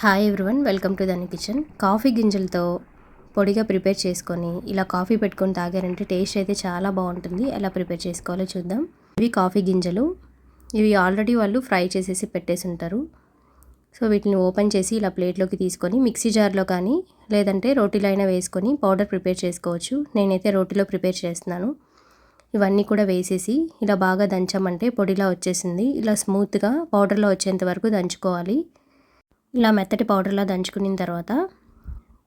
Hi everyone welcome to దాని kitchen coffee గింజలతో పొడిగా ప్రిపేర్ చేసుకొని ఇలా కాఫీ పెట్టుకొని తాగారంటే టేస్ట్ అయితే చాలా బాగుంటుంది. ఎలా ప్రిపేర్ చేసుకోవాలో చూద్దాం. ఇవి కాఫీ గింజలు. ఇవి ఆల్రెడీ వాళ్ళు ఫ్రై చేసేసి పెట్టేసి ఉంటారు. సో వీటిని ఓపెన్ చేసి ఇలా ప్లేట్లోకి తీసుకొని మిక్సీ జార్లో కానీ లేదంటే రోటీలైనా అయినా వేసుకొని పౌడర్ ప్రిపేర్ చేసుకోవచ్చు. నేనైతే రోటీలో ప్రిపేర్ చేస్తున్నాను. ఇవన్నీ కూడా వేసేసి ఇలా బాగా దంచామంటే పొడిలా వచ్చేసింది. ఇలా స్మూత్గా పౌడర్లో వచ్చేంత వరకు దంచుకోవాలి. ఇలా మెత్తటి పౌడర్లా దంచుకున్న తర్వాత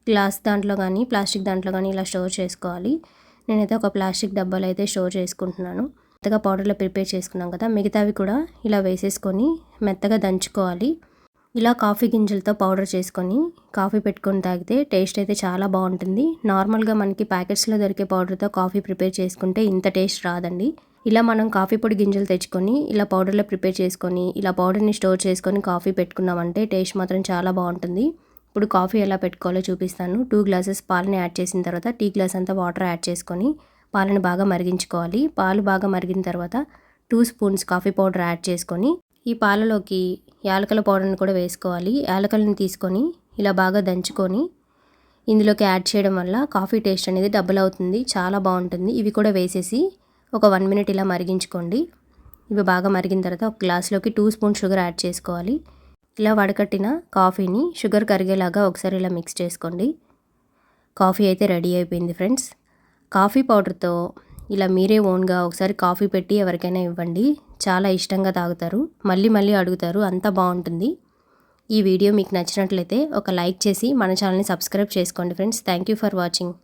గ్లాస్ దాంట్లో కానీ ప్లాస్టిక్ దాంట్లో కానీ ఇలా స్టోర్ చేసుకోవాలి. నేనైతే ఒక ప్లాస్టిక్ డబ్బాలో అయితే స్టోర్ చేసుకుంటున్నాను. మెత్తగా పౌడర్లో ప్రిపేర్ చేసుకున్నాం కదా మిగతావి కూడా ఇలా వేసేసుకొని మెత్తగా దంచుకోవాలి. ఇలా కాఫీ గింజలతో పౌడర్ చేసుకొని కాఫీ పెట్టుకొని తాగితే టేస్ట్ అయితే చాలా బాగుంటుంది. నార్మల్గా మనకి ప్యాకెట్స్లో దొరికే పౌడర్తో కాఫీ ప్రిపేర్ చేసుకుంటే ఇంత టేస్ట్ రాదండి. ఇలా మనం కాఫీ పొడి గింజలు తెచ్చుకొని ఇలా పౌడర్లో ప్రిపేర్ చేసుకొని ఇలా పౌడర్ని స్టోర్ చేసుకొని కాఫీ పెట్టుకున్నామంటే టేస్ట్ మాత్రం చాలా బాగుంటుంది. ఇప్పుడు కాఫీ ఎలా పెట్టుకోవాలో చూపిస్తాను. టూ గ్లాసెస్ పాలని యాడ్ చేసిన తర్వాత టీ గ్లాస్ అంతా వాటర్ యాడ్ చేసుకొని పాలను బాగా మరిగించుకోవాలి. పాలు బాగా మరిగిన తర్వాత two spoons coffee powder add చేసుకొని ఈ పాలలోకి యాలకల పౌడర్ని కూడా వేసుకోవాలి. యాలకలను తీసుకొని ఇలా బాగా దంచుకొని ఇందులోకి యాడ్ చేయడం వల్ల కాఫీ టేస్ట్ అనేది డబుల్ అవుతుంది. చాలా బాగుంటుంది. ఇవి కూడా వేసేసి ఒక వన్ మినిట్ ఇలా మరిగించుకోండి. ఇవి బాగా మరిగిన తర్వాత ఒక గ్లాస్లోకి టూ స్పూన్ షుగర్ యాడ్ చేసుకోవాలి. ఇలా వడకట్టిన కాఫీని షుగర్ కరిగేలాగా ఒకసారి ఇలా మిక్స్ చేసుకోండి. కాఫీ అయితే రెడీ అయిపోయింది ఫ్రెండ్స్. కాఫీ పౌడర్తో ఇలా మీరే ఓన్గా ఒకసారి కాఫీ పెట్టి ఎవరికైనా ఇవ్వండి. చాలా ఇష్టంగా తాగుతారు. మళ్ళీ మళ్ళీ అడుగుతారు. అంత బాగుంటుంది. ఈ వీడియో మీకు నచ్చినట్లయితే ఒక లైక్ చేసి మన ఛానల్ని సబ్స్క్రైబ్ చేసుకోండి friends. Thank you for watching.